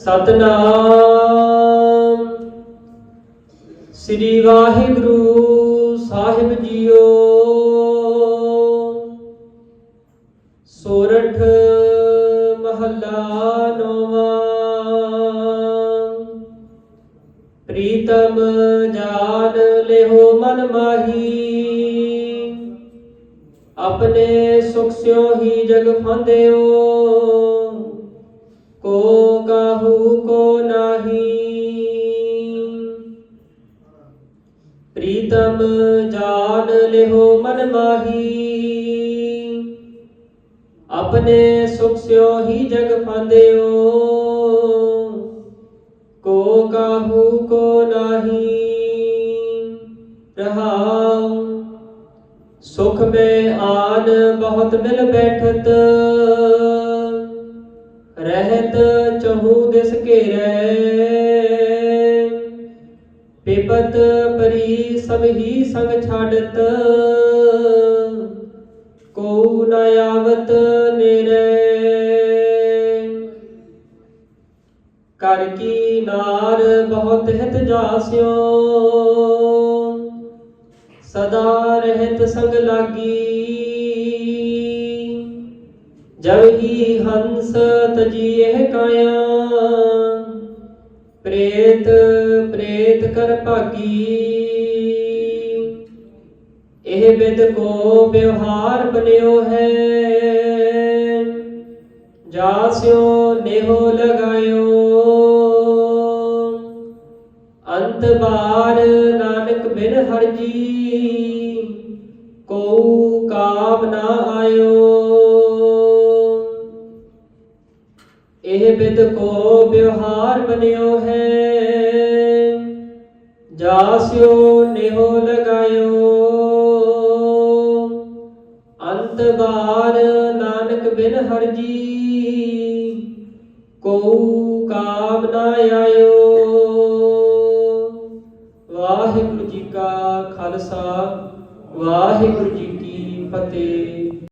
ਸਤਨਾਮ। ਸ੍ਰੀ ਵਾਹਿਗੁਰੂ ਸਾਹਿਬ ਜੀਓ। ਸੋਰਠ ਮਹੱਲਾ ਨੌਵਾਂ। ਪ੍ਰੀਤਮ ਜਾਨ ਲਿਹੋ ਮਨ ਮਾਹੀ। ਆਪਣੇ ਸੁਖ ਸਿਓ ਹੀ ਜਗ ਫਾਂਦਿਓ। ਪ੍ਰੀਤਮ ਜਾਨ ਲਿਹੋ ਮਨ ਮਾਹੀ। ਆਪਣੇ ਸੁਖ ਸਿਓ ਹੀ ਜਗ ਫਾਂਦਿਓ ਕੋ ਕਾਹੂ ਕੋ ਨਾਹੀ। ਰਹਾਉ, ਸੁਖ ਮੇ ਆਨ ਬਹੁਤ ਮਿਲ ਬੈਠਤ। ਰਹਿਤ ਚਹੂ ਦਿਸ ਘੇਰੈ ਪਿਪਤ ਪਰੀ ਸਭ ਹੀ ਸੰਗ ਛਾੜਤ ਕੋ ਨ ਆਵਤ ਨੇਰੇ ਕਰ ਕੀ ਨਾਰ ਬਹੁਤ ਹਿਤ ਜਾਸਿਓ। ਸਦਾ ਰਹਿਤ ਸੰਗ ਲਾਗੀ। ਜਬ ਹੀ ਹੰਸ ਤਜੀਏ ਕਾਇਆ। ਪ੍ਰੇਤ ਪ੍ਰੇਤ ਕਰ ਭਾਗੀ। ਇਹ ਵਿਦ ਕੋ ਵਿਵਹਾਰ ਬਨਿਓ ਹੈ। ਜਾਸਿਓ ਨੇਹੋ ਲਗਾਇਓ। ਅੰਤ ਬਾਰ ਨਾਨਕ ਬਿਨ ਹਰਜੀ। ਕੋ ਕਾਮ ਨਾ ਆਇਓ। ਇਹ ਬਿਦ ਕੋ ਵਿਵਹਾਰ ਬਨਿਓ ਹੈ। ਜਾਸਿਓ ਨੇਹੋ ਲਗਾਇਓ। ਅੰਤ ਬਾਰ ਨਾਨਕ ਬਿਨ ਹਰਜੀ। ਕੋ ਕਾਮ ਨਾ ਆਇਓ। ਵਾਹਿਗੁਰੂ ਜੀ ਕਾ ਖਾਲਸਾ, ਵਾਹਿਗੁਰੂ ਜੀ ਕੀ ਫਤਿਹ।